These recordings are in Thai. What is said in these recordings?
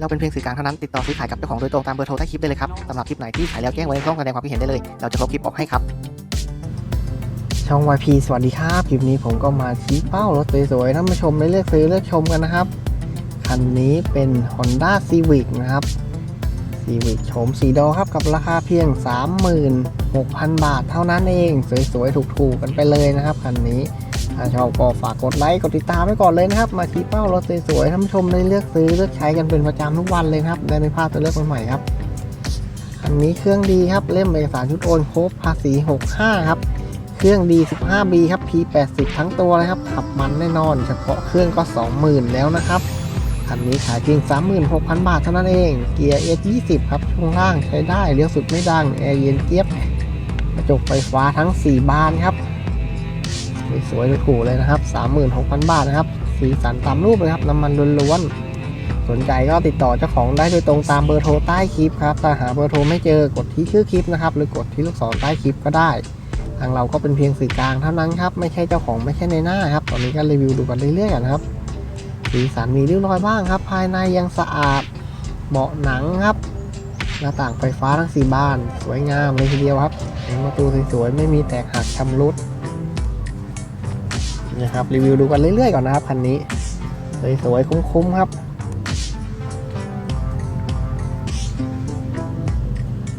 เราเป็นเพียงสื่อกลางเท่านั้นติดต่อซื้อขายกับเจ้าของโดยตรงตามเบอร์โทรใต้คลิปได้เลยครับสำหรับคลิปไหนที่ขายแล้วแจ้งไว้ในช่องแสดงความคิดเห็นได้เลย เราจะลบคลิปออกให้ครับ ช่อง YP สวัสดีครับคลิปนี้ผมก็มาชี้เป้ารถสวยๆท่านผู้ชมได้เลือกซื้อเลือกชมกันนะครับคันนี้เป็น Honda Civic นะครับ Civic โฉมสีดอครับกับราคาเพียง 36,000 บาทเท่านั้นเอง สวยๆถูกๆกันไปเลยนะครับคันนี้ ถ้าชอบก็ฝากกดไลค์กดติดตามไว้ก่อนเลยนะครับ มาชี้เป้ารถสวยๆท่านผู้ชมได้เลือกซื้อเลือกใช้กันเป็นประจำทุกวันเลยครับ ได้ไม่พลาดตัวเลือกใหม่ๆครับคันนี้เครื่องดีครับเล่มเอกสารชุดโอนครบภาษี 65 ครับ เครื่องดี 15B ครับ P80 ทั้งตัวเลยครับ ขับมันแน่นอน เฉพาะเครื่องก็ 20,000 แล้วนะครับคันนี้ขายเพียง 36,000 บาทเท่านั้นเอง เกียร์ S20 ครับช่วงล่างใช้ได้เลี้ยวสุดไม่ดังแอร์เย็นเจี๊ยบกระจกไฟฟ้าทั้ง 4 บานครับ สวยๆถูกเลยนะครับ 36,000 บาทนะครับ สีสันตามรูปเลยครับ น้ำมันล้วนๆ สนใจก็ติดต่อเจ้าของได้โดยตรงตามเบอร์โทรใต้คลิปครับ ถ้าหาเบอร์โทรไม่เจอกดที่ชื่อคลิปนะครับ หรือกดที่ลูกศรใต้คลิปก็ได้ ทางเราก็เป็นเพียงสื่อกลางเท่านั้นครับ ไม่ใช่เจ้าของไม่ใช่ในหน้าครับ ตอนนี้ก็รีวิวดูกันเรื่อยๆนนะครับ สีสันมีริ้วรอยบ้างครับ ภายในยังสะอาด เบาะหนังครับ หน้าต่างไฟฟ้าทั้ง4บาน สวยงามเลยทีเดียวครับหนประตูสวยๆไม่มีแตกหักชำรุด นี่ครับรีวิวดูกันเรื่อยๆก่อนนะครับคันนี้สวยๆคุ้มๆครับ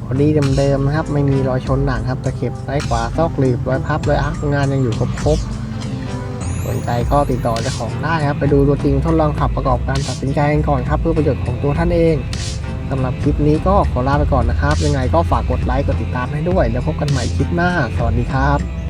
บอดี้เดิมๆนะครับ ไม่มีรอยชนหนักครับตะเข็บซ้ายขวาซอกหลีบรอยพับรอยอักงานยังอยู่ครบๆสนใจก็ติดต่อเจ้าของได้ครับ ไปดูตัวจริงทดลองขับประกอบการตัดสินใจกันก่อนครับ เพื่อประโยชน์ของตัวท่านเองสำหรับคลิปนี้ก็ขอลาไปก่อนนะครับ ยังไงก็ฝากกดไลค์กดติดตามให้ด้วย แล้วพบกันใหม่คลิปหน้า สวัสดีครับ